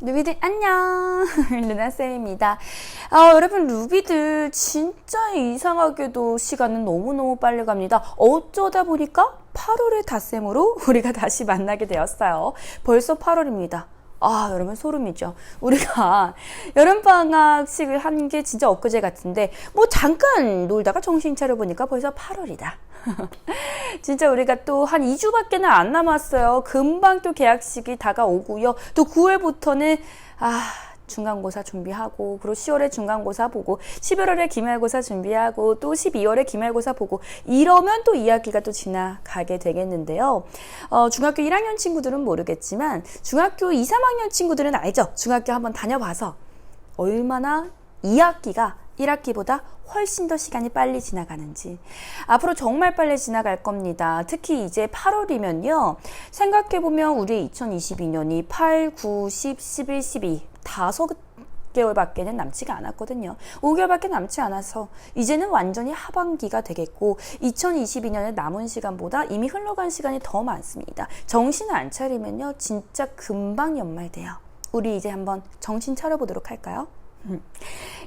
루비들 안녕. 루나쌤입니다. 아, 여러분 루비들 진짜 이상하게도 시간은 너무너무 빨리 갑니다. 어쩌다 보니까 8월의 닷새으로 우리가 다시 만나게 되었어요. 벌써 8월입니다 아, 여러분 소름이죠. 우리가 여름방학식을 한 게 진짜 엊그제 같은데, 뭐 잠깐 놀다가 정신 차려보니까 벌써 8월이다. 진짜 우리가 또 한 2주밖에는 안 남았어요. 금방 또 계약식이 다가오고요. 또 9월부터는, 아, 중간고사 준비하고 그리고 10월에 중간고사 보고 11월에 기말고사 준비하고 또 12월에 기말고사 보고 이러면 또 이야기가 또 지나가게 되겠는데요. 어, 중학교 1학년 친구들은 모르겠지만 중학교 2, 3학년 친구들은 알죠. 중학교 한번 다녀봐서 얼마나 2학기가 1학기보다 훨씬 더 시간이 빨리 지나가는지. 앞으로 정말 빨리 지나갈 겁니다. 특히 이제 8월이면요. 생각해보면 우리 2022년이 8, 9, 10, 11, 12. 다섯 개월밖에는 남지가 않았거든요. 5개월밖에 남지 않아서 이제는 완전히 하반기가 되겠고 2022년의 남은 시간보다 이미 흘러간 시간이 더 많습니다. 정신을 안 차리면요. 진짜 금방 연말 돼요. 우리 이제 한번 정신 차려보도록 할까요?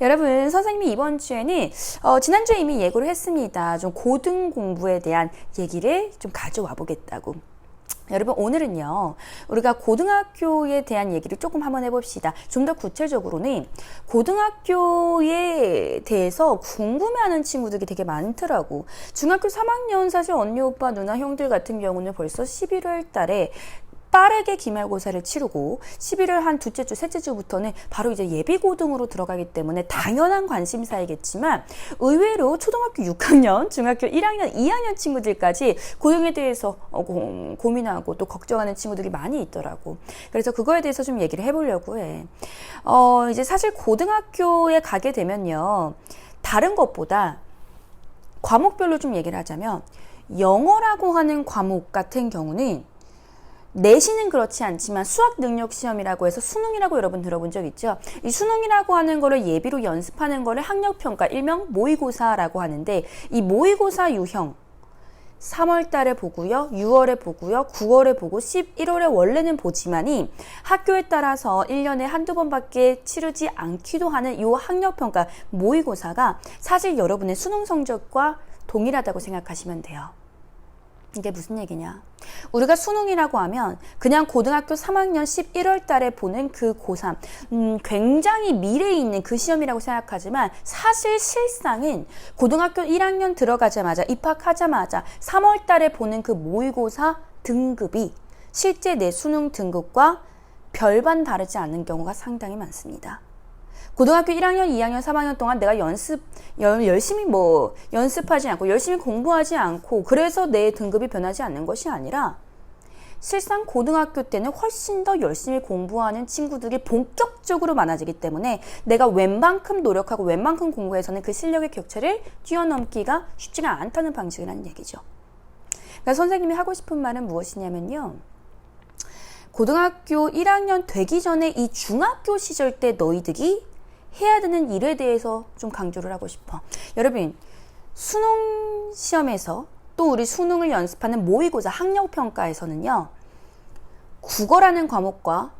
여러분, 선생님이 이번 주에는, 어, 지난주에 이미 예고를 했습니다. 좀 고등 공부에 대한 얘기를 좀 가져와 보겠다고. 여러분 오늘은요 우리가 고등학교에 대한 얘기를 조금 한번 해봅시다. 좀 더 구체적으로는 고등학교에 대해서 궁금해하는 친구들이 되게 많더라고. 중학교 3학년 사실 언니 오빠 누나 형들 같은 경우는 벌써 11월 달에 빠르게 기말고사를 치르고 11월 한 두째 주, 셋째 주부터는 바로 이제 예비고등으로 들어가기 때문에 당연한 관심사이겠지만 의외로 초등학교 6학년, 중학교 1학년, 2학년 친구들까지 고등에 대해서 어, 고, 민하고 또 걱정하는 친구들이 많이 있더라고. 그래서 그거에 대해서 좀 얘기를 해보려고 해. 어, 이제 사실 고등학교에 가게 되면요. 다른 것보다 과목별로 좀 얘기를 하자면 영어라고 하는 과목 같은 경우는 내신은 그렇지 않지만 수학 능력 시험이라고 해서 수능이라고 여러분 들어본 적 있죠? 이 수능이라고 하는 거를 예비로 연습하는 거를 학력 평가 일명 모의고사라고 하는데 이 모의고사 유형 3월 달에 보고요. 6월에 보고요. 9월에 보고 11월에 원래는 보지만이 학교에 따라서 1년에 한두 번밖에 치르지 않기도 하는 이 학력평가 모의고사가 사실 여러분의 수능 성적과 동일하다고 생각하시면 돼요. 이게 무슨 얘기냐? 우리가 수능이라고 하면 그냥 고등학교 3학년 11월 달에 보는 그 고3, 음, 굉장히 미래에 있는 그 시험이라고 생각하지만 사실 실상은 고등학교 1학년 들어가자마자 입학하자마자 3월 달에 보는 그 모의고사 등급이 실제 내 수능 등급과 별반 다르지 않는 경우가 상당히 많습니다. 고등학교 1학년, 2학년, 3학년 동안 내가 연습, 열심히 뭐, 연습하지 않고, 열심히 공부하지 않고, 그래서 내 등급이 변하지 않는 것이 아니라, 실상 고등학교 때는 훨씬 더 열심히 공부하는 친구들이 본격적으로 많아지기 때문에 내가 웬만큼 노력하고 웬만큼 공부해서는 그 실력의 격차를 뛰어넘기가 쉽지가 않다는 방식이라는 얘기죠. 그러니까 선생님이 하고 싶은 말은 무엇이냐면요. 고등학교 1학년 되기 전에 이 중학교 시절 때 너희들이 해야 되는 일에 대해서 좀 강조를 하고 싶어. 여러분, 수능 시험에서 또 우리 수능을 연습하는 모의고사 학력평가에서는요, 국어라는 과목과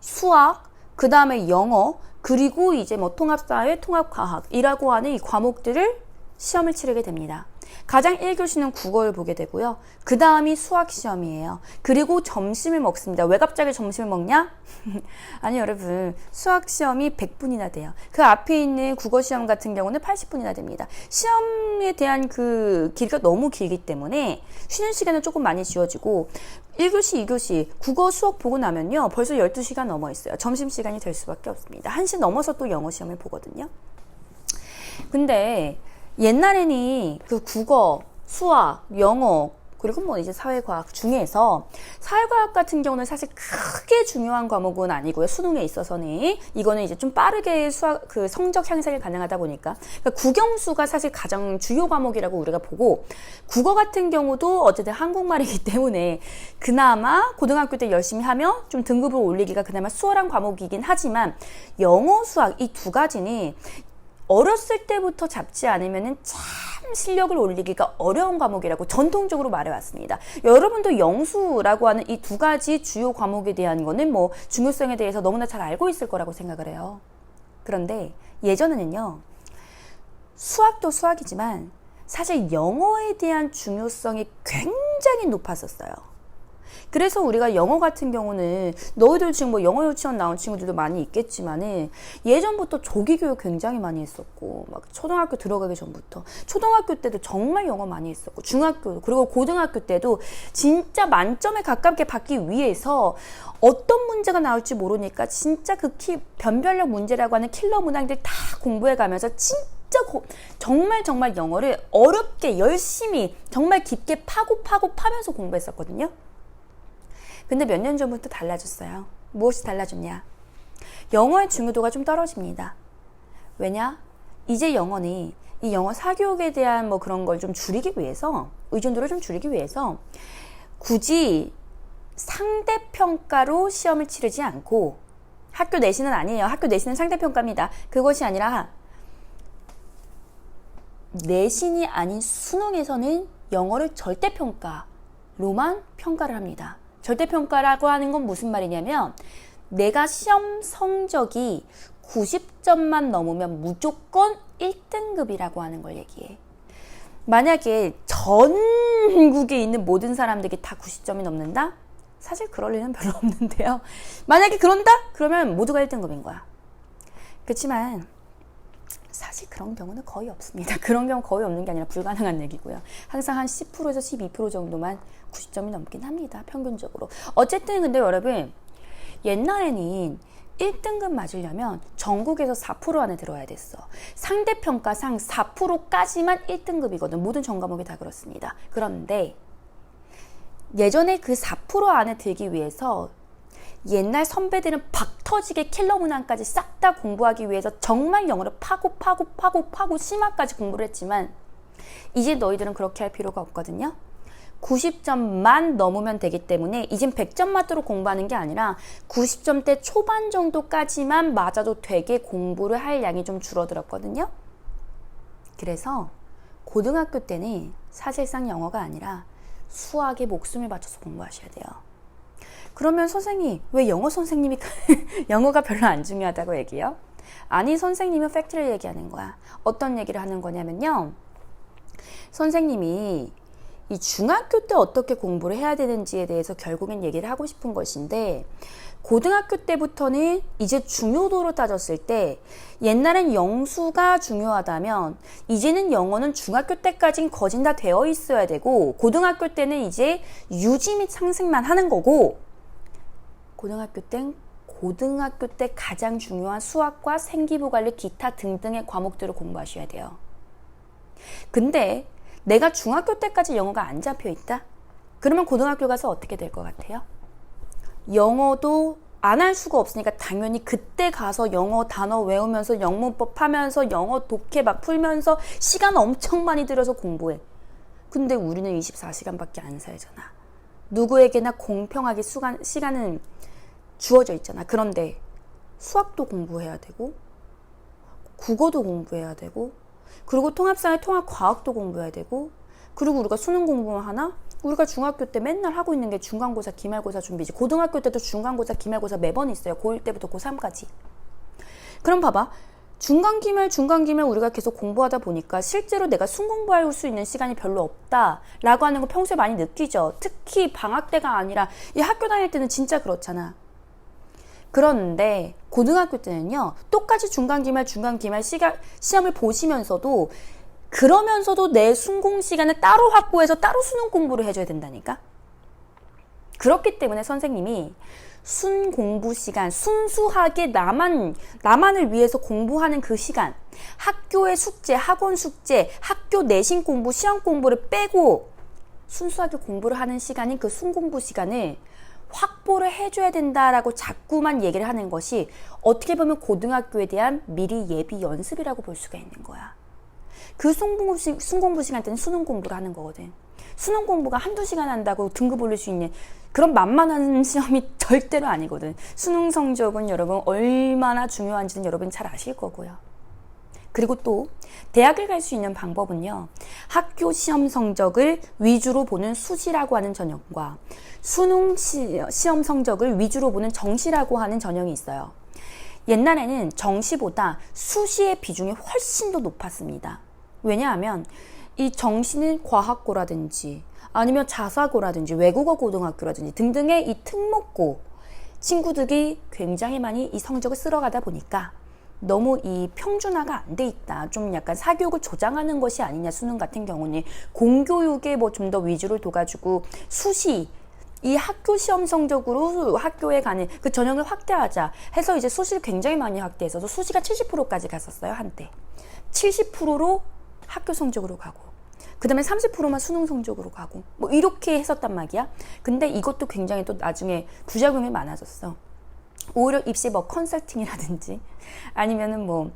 수학, 그 다음에 영어, 그리고 이제 뭐 통합사회, 통합과학이라고 하는 이 과목들을 시험을 치르게 됩니다. 가장 1교시는 국어를 보게 되고요. 그 다음이 수학 시험이에요. 그리고 점심을 먹습니다. 왜 갑자기 점심을 먹냐? 아니 여러분 수학 시험이 100분이나 돼요. 그 앞에 있는 국어 시험 같은 경우는 80분이나 됩니다. 시험에 대한 그 길이가 너무 길기 때문에 쉬는 시간은 조금 많이 지워지고 1교시, 2교시 국어 수학 보고 나면요. 벌써 12시간 넘어 있어요. 점심시간이 될 수밖에 없습니다. 1시 넘어서 또 영어 시험을 보거든요. 근데 옛날에는 그 국어, 수학, 영어, 그리고 뭐 이제 사회과학 중에서 사회과학 같은 경우는 사실 크게 중요한 과목은 아니고요. 수능에 있어서는 이거는 이제 좀 빠르게 수학 그 성적 향상이 가능하다 보니까 그러니까 국영수가 사실 가장 주요 과목이라고 우리가 보고 국어 같은 경우도 어쨌든 한국말이기 때문에 그나마 고등학교 때 열심히 하면 좀 등급을 올리기가 그나마 수월한 과목이긴 하지만 영어 수학 이 두 가지는 어렸을 때부터 잡지 않으면은 참 실력을 올리기가 어려운 과목이라고 전통적으로 말해왔습니다. 여러분도 영수라고 하는 이 두 가지 주요 과목에 대한 거는 뭐 중요성에 대해서 너무나 잘 알고 있을 거라고 생각을 해요. 그런데 예전에는요, 수학도 수학이지만 사실 영어에 대한 중요성이 굉장히 높았었어요. 그래서 우리가 영어 같은 경우는 너희들 지금 뭐 영어 유치원 나온 친구들도 많이 있겠지만은 예전부터 조기 교육 굉장히 많이 했었고 막 초등학교 들어가기 전부터 초등학교 때도 정말 영어 많이 했었고 중학교 그리고 고등학교 때도 진짜 만점에 가깝게 받기 위해서 어떤 문제가 나올지 모르니까 진짜 극히 변별력 문제라고 하는 킬러 문항들 다 공부해 가면서 진짜 고, 정말 정말 영어를 어렵게 열심히 정말 깊게 파고 파고 파면서 공부했었거든요. 근데 몇 년 전부터 달라졌어요. 무엇이 달라졌냐? 영어의 중요도가 좀 떨어집니다. 왜냐? 이제 영어는 이 영어 사교육에 대한 뭐 그런 걸 좀 줄이기 위해서 의존도를 좀 줄이기 위해서 굳이 상대평가로 시험을 치르지 않고 학교 내신은 아니에요. 학교 내신은 상대평가입니다. 그것이 아니라 내신이 아닌 수능에서는 영어를 절대평가로만 평가를 합니다. 절대평가라고 하는 건 무슨 말이냐면 내가 시험 성적이 90점만 넘으면 무조건 1등급이라고 하는 걸 얘기해. 만약에 전국에 있는 모든 사람들이 다 90점이 넘는다? 사실 그럴 리는 별로 없는데요. 만약에 그런다? 그러면 모두가 1등급인 거야. 그렇지만 사실 그런 경우는 거의 없습니다. 그런 경우 거의 없는 게 아니라 불가능한 얘기고요. 항상 한 10%에서 12% 정도만 90점이 넘긴 합니다. 평균적으로. 어쨌든 근데 여러분 옛날에는 1등급 맞으려면 전국에서 4% 안에 들어야 됐어. 상대평가상 4%까지만 1등급이거든. 모든 전 과목이 다 그렇습니다. 그런데 예전에 그 4% 안에 들기 위해서 옛날 선배들은 박 터지게 킬러 문항까지 싹 다 공부하기 위해서 정말 영어를 파고 파고 파고 파고 심화까지 공부를 했지만 이제 너희들은 그렇게 할 필요가 없거든요. 90점만 넘으면 되기 때문에 이젠 100점 맞도록 공부하는 게 아니라 90점대 초반 정도까지만 맞아도 되게 공부를 할 양이 좀 줄어들었거든요. 그래서 고등학교 때는 사실상 영어가 아니라 수학에 목숨을 바쳐서 공부하셔야 돼요. 그러면 선생님, 왜 영어 선생님이 영어가 별로 안 중요하다고 얘기해요? 아니, 선생님은 팩트를 얘기하는 거야. 어떤 얘기를 하는 거냐면요. 선생님이 이 중학교 때 어떻게 공부를 해야 되는지에 대해서 결국엔 얘기를 하고 싶은 것인데 고등학교 때부터는 이제 중요도로 따졌을 때 옛날엔 영수가 중요하다면 이제는 영어는 중학교 때까진 거진 다 되어 있어야 되고 고등학교 때는 이제 유지 및 상승만 하는 거고 고등학교 땐 고등학교 때 가장 중요한 수학과 생기부 관리 기타 등등의 과목들을 공부하셔야 돼요. 근데 내가 중학교 때까지 영어가 안 잡혀 있다? 그러면 고등학교 가서 어떻게 될 것 같아요? 영어도 안 할 수가 없으니까 당연히 그때 가서 영어 단어 외우면서 영문법 하면서 영어 독해 막 풀면서 시간 엄청 많이 들여서 공부해. 근데 우리는 24시간밖에 안 살잖아. 누구에게나 공평하게 수간, 시간은 주어져 있잖아. 그런데 수학도 공부해야 되고, 국어도 공부해야 되고, 그리고 통합사회 통합 과학도 공부해야 되고, 그리고 우리가 수능 공부만 하나? 우리가 중학교 때 맨날 하고 있는 게 중간고사, 기말고사 준비지. 고등학교 때도 중간고사, 기말고사 매번 있어요. 고1 때부터 고3까지. 그럼 봐봐. 중간 기말, 중간 기말 우리가 계속 공부하다 보니까 실제로 내가 순공부할 수 있는 시간이 별로 없다라고 하는 거 평소에 많이 느끼죠. 특히 방학 때가 아니라 이 학교 다닐 때는 진짜 그렇잖아. 그런데 고등학교 때는요, 똑같이 중간 기말, 중간 기말 시가, 시험을 보시면서도 그러면서도 내 순공 시간을 따로 확보해서 따로 수능 공부를 해줘야 된다니까? 그렇기 때문에 선생님이 순 공부 시간, 순수하게 나만, 나만을 위해서 공부하는 그 시간, 학교의 숙제, 학원 숙제, 학교 내신 공부, 시험 공부를 빼고 순수하게 공부를 하는 시간인 그 순공부 시간을 확보를 해줘야 된다라고 자꾸만 얘기를 하는 것이 어떻게 보면 고등학교에 대한 미리 예비 연습이라고 볼 수가 있는 거야. 그 순공부, 시, 순공부 시간 때는 수능 공부를 하는 거거든. 수능 공부가 한두 시간 한다고 등급 올릴 수 있는 그런 만만한 시험이 절대로 아니거든. 수능 성적은 여러분 얼마나 중요한지는 여러분 잘 아실 거고요. 그리고 또 대학을 갈 수 있는 방법은요. 학교 시험 성적을 위주로 보는 수시라고 하는 전형과 수능 시, 시험 성적을 위주로 보는 정시라고 하는 전형이 있어요. 옛날에는 정시보다 수시의 비중이 훨씬 더 높았습니다. 왜냐하면 이 정시는 과학고라든지 아니면 자사고라든지 외국어 고등학교라든지 등등의 이 특목고 친구들이 굉장히 많이 이 성적을 쓸어가다 보니까 너무 이 평준화가 안 돼 있다. 좀 약간 사교육을 조장하는 것이 아니냐 수능 같은 경우는. 공교육에 뭐 좀 더 위주를 둬가지고 수시 이 학교 시험 성적으로 학교에 가는 그 전형을 확대하자 해서 이제 수시를 굉장히 많이 확대해서 수시가 70%까지 갔었어요 한때. 70%로 학교 성적으로 가고 그 다음에 30%만 수능 성적으로 가고 뭐 이렇게 했었단 말이야. 근데 이것도 굉장히 또 나중에 부작용이 많아졌어 오히려 입시 뭐 컨설팅이라든지 아니면은 뭐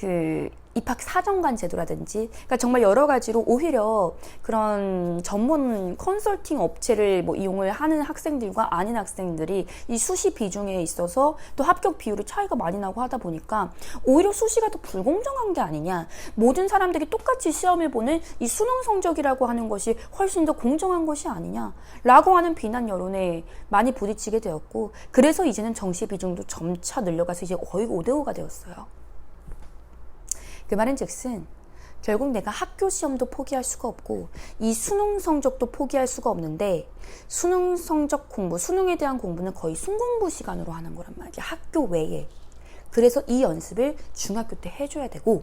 그 입학 사정관 제도라든지 그러니까 정말 여러 가지로 오히려 그런 전문 컨설팅 업체를 뭐 이용을 하는 학생들과 아닌 학생들이 이 수시 비중에 있어서 또 합격 비율이 차이가 많이 나고 하다 보니까 오히려 수시가 더 불공정한 게 아니냐 모든 사람들이 똑같이 시험을 보는 이 수능 성적이라고 하는 것이 훨씬 더 공정한 것이 아니냐라고 하는 비난 여론에 많이 부딪히게 되었고 그래서 이제는 정시 비중도 점차 늘려가서 이제 거의 5대5가 되었어요. 그 말은 즉슨 결국 내가 학교 시험도 포기할 수가 없고 이 수능 성적도 포기할 수가 없는데 수능 성적 공부, 수능에 대한 공부는 거의 순공부 시간으로 하는 거란 말이야. 학교 외에. 그래서 이 연습을 중학교 때 해줘야 되고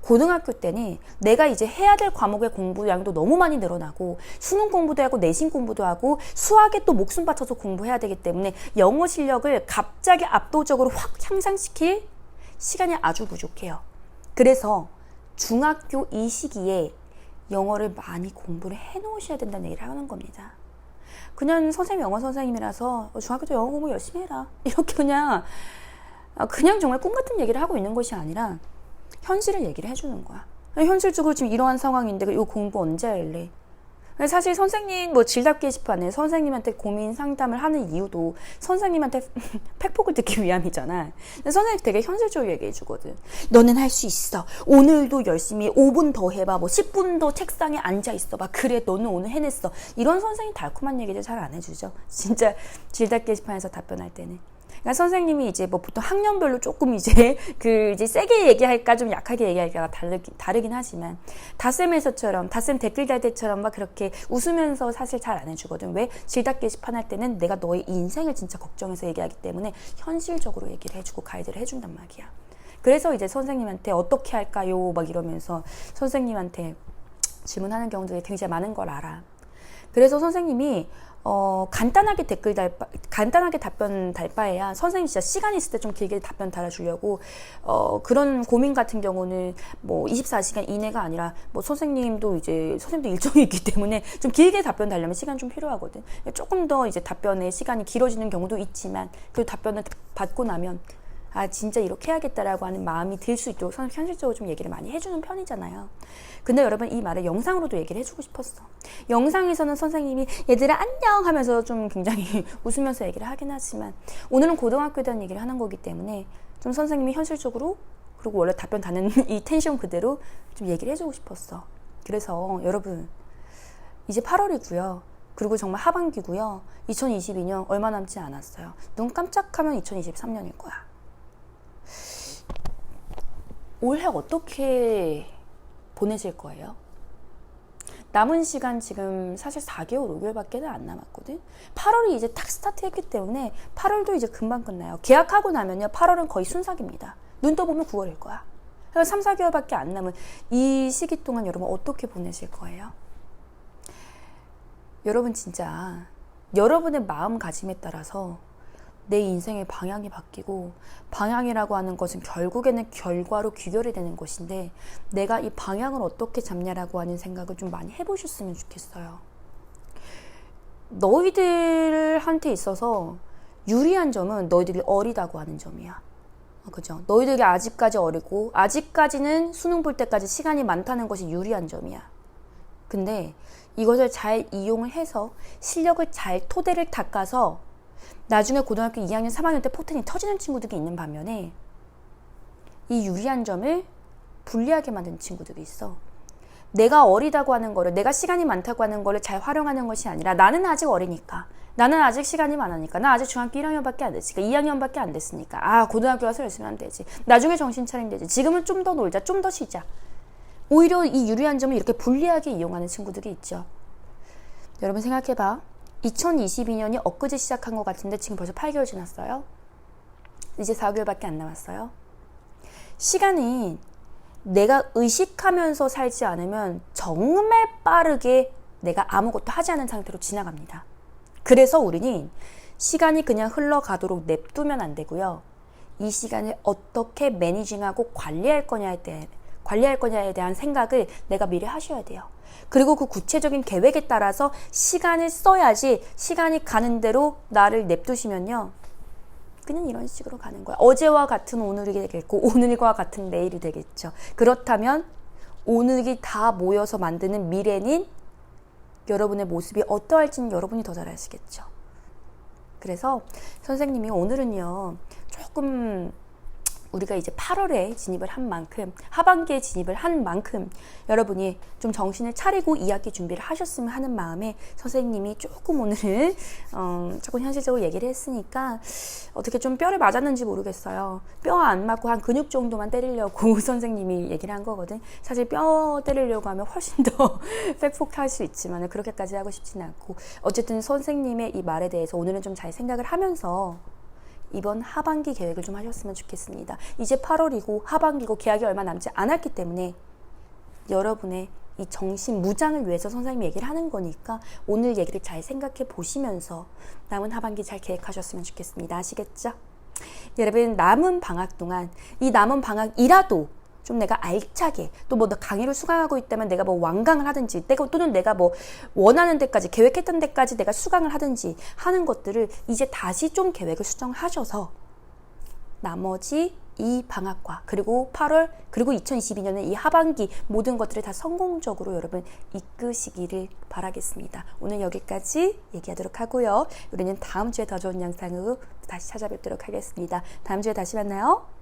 고등학교 때는 내가 이제 해야 될 과목의 공부량도 너무 많이 늘어나고 수능 공부도 하고 내신 공부도 하고 수학에 또 목숨 바쳐서 공부해야 되기 때문에 영어 실력을 갑자기 압도적으로 확 향상시킬 시간이 아주 부족해요. 그래서 중학교 이 시기에 영어를 많이 공부를 해 놓으셔야 된다는 얘기를 하는 겁니다. 그냥 선생님 영어 선생님이라서 중학교 때 영어 공부 열심히 해라. 이렇게 그냥 그냥 정말 꿈 같은 얘기를 하고 있는 것이 아니라 현실을 얘기를 해주는 거야. 현실적으로 지금 이러한 상황인데 이거 공부 언제 할래? 사실 선생님 뭐 질답 게시판에 선생님한테 고민 상담을 하는 이유도 선생님한테 팩폭을 듣기 위함이잖아. 근데 선생님 되게 현실적으로 얘기해 주거든. 너는 할 수 있어. 오늘도 열심히 5분 더 해봐. 뭐 10분 더 책상에 앉아 있어봐. 그래 너는 오늘 해냈어. 이런 선생님 달콤한 얘기를 잘 안 해주죠. 진짜 질답 게시판에서 답변할 때는. 그러니까 선생님이 이제 뭐 보통 학년별로 조금 이제 그 이제 세게 얘기할까 좀 약하게 얘기할까가 다르긴, 다르긴 하지만 다쌤에서처럼 다쌤 댓글 달 때처럼 막 그렇게 웃으면서 사실 잘 안 해주거든. 왜 질답 게시판 할 때는 내가 너의 인생을 진짜 걱정해서 얘기하기 때문에 현실적으로 얘기를 해주고 가이드를 해준단 말이야. 그래서 이제 선생님한테 어떻게 할까요? 막 이러면서 선생님한테 질문하는 경우들이 굉장히 많은 걸 알아. 그래서 선생님이 어, 간단하게 댓글 달, 바, 간단하게 답변 달 바에야 선생님 진짜 시간 있을 때 좀 길게 답변 달아주려고, 어, 그런 고민 같은 경우는 뭐 24시간 이내가 아니라 뭐 선생님도 이제, 선생님도 일정이 있기 때문에 좀 길게 답변 달려면 시간 좀 필요하거든. 조금 더 이제 답변의 시간이 길어지는 경우도 있지만, 그 답변을 받고 나면 아 진짜 이렇게 해야겠다라고 하는 마음이 들 수 있도록 현실적으로 좀 얘기를 많이 해주는 편이잖아요. 근데 여러분 이 말을 영상으로도 얘기를 해주고 싶었어. 영상에서는 선생님이 얘들아 안녕 하면서 좀 굉장히 웃으면서 얘기를 하긴 하지만 오늘은 고등학교에 대한 얘기를 하는 거기 때문에 좀 선생님이 현실적으로 그리고 원래 답변 다는 이 텐션 그대로 좀 얘기를 해주고 싶었어. 그래서 여러분 이제 8월이고요. 그리고 정말 하반기고요. 2022년 얼마 남지 않았어요. 눈 깜짝하면 2023년일 거야. 올해 어떻게 보내실 거예요? 남은 시간 지금 사실 4개월, 5개월밖에 안 남았거든. 8월이 이제 탁 스타트했기 때문에 8월도 이제 금방 끝나요. 계약하고 나면요, 8월은 거의 순삭입니다. 눈 떠보면 9월일 거야. 그래서 3, 4개월밖에 안 남은 이 시기 동안 여러분 어떻게 보내실 거예요? 여러분 진짜 여러분의 마음가짐에 따라서 내 인생의 방향이 바뀌고 방향이라고 하는 것은 결국에는 결과로 귀결이 되는 것인데 내가 이 방향을 어떻게 잡냐라고 하는 생각을 좀 많이 해보셨으면 좋겠어요. 너희들한테 있어서 유리한 점은 너희들이 어리다고 하는 점이야. 어, 그죠? 너희들이 아직까지 어리고 아직까지는 수능 볼 때까지 시간이 많다는 것이 유리한 점이야. 근데 이것을 잘 이용을 해서 실력을 잘 토대를 닦아서 나중에 고등학교 2학년, 3학년 때 포텐이 터지는 친구들이 있는 반면에 이 유리한 점을 불리하게 만드는 친구들이 있어. 내가 어리다고 하는 거를 내가 시간이 많다고 하는 거를 잘 활용하는 것이 아니라 나는 아직 어리니까 나는 아직 시간이 많으니까 나 아직 중학교 1학년밖에 안 됐으니까 2학년밖에 안 됐으니까 아 고등학교 가서 열심히 하면 되지. 나중에 정신 차리면 되지. 지금은 좀 더 놀자 좀 더 쉬자. 오히려 이 유리한 점을 이렇게 불리하게 이용하는 친구들이 있죠. 여러분 생각해봐 2022년이 엊그제 시작한 것 같은데 지금 벌써 8개월 지났어요 이제 4개월밖에 안 남았어요 시간이 내가 의식하면서 살지 않으면 정말 빠르게 내가 아무것도 하지 않은 상태로 지나갑니다. 그래서 우리는 시간이 그냥 흘러가도록 냅두면 안 되고요. 이 시간을 어떻게 매니징하고 관리할 거냐에 대해 관리할 거냐에 대한 생각을 내가 미리 하셔야 돼요. 그리고 그 구체적인 계획에 따라서 시간을 써야지 시간이 가는 대로 나를 냅두시면요. 그냥 이런 식으로 가는 거야. 어제와 같은 오늘이 되겠고 오늘과 같은 내일이 되겠죠. 그렇다면 오늘이 다 모여서 만드는 미래는 여러분의 모습이 어떠할지는 여러분이 더 잘 아시겠죠. 그래서 선생님이 오늘은요 조금 우리가 이제 8월에 진입을 한 만큼 하반기에 진입을 한 만큼 여러분이 좀 정신을 차리고 2학기 준비를 하셨으면 하는 마음에 선생님이 조금 오늘 어, 조금 현실적으로 얘기를 했으니까 어떻게 좀 뼈를 맞았는지 모르겠어요. 뼈 안 맞고 한 근육 정도만 때리려고 선생님이 얘기를 한 거거든. 사실 뼈 때리려고 하면 훨씬 더 팩폭할 수 있지만 그렇게까지 하고 싶지는 않고 어쨌든 선생님의 이 말에 대해서 오늘은 좀 잘 생각을 하면서 이번 하반기 계획을 좀 하셨으면 좋겠습니다. 이제 8월이고 하반기고 계약이 얼마 남지 않았기 때문에 여러분의 이 정신 무장을 위해서 선생님이 얘기를 하는 거니까 오늘 얘기를 잘 생각해 보시면서 남은 하반기 잘 계획하셨으면 좋겠습니다. 아시겠죠? 여러분 남은 방학 동안 이 남은 방학이라도 좀 내가 알차게 또 뭐 강의를 수강하고 있다면 내가 뭐 완강을 하든지 내가 또는 내가 뭐 원하는 데까지 계획했던 데까지 내가 수강을 하든지 하는 것들을 이제 다시 좀 계획을 수정하셔서 나머지 이 방학과 그리고 8월 그리고 2022년의 이 하반기 모든 것들을 다 성공적으로 여러분 이끄시기를 바라겠습니다. 오늘 여기까지 얘기하도록 하고요. 우리는 다음 주에 더 좋은 영상으로 다시 찾아뵙도록 하겠습니다. 다음 주에 다시 만나요.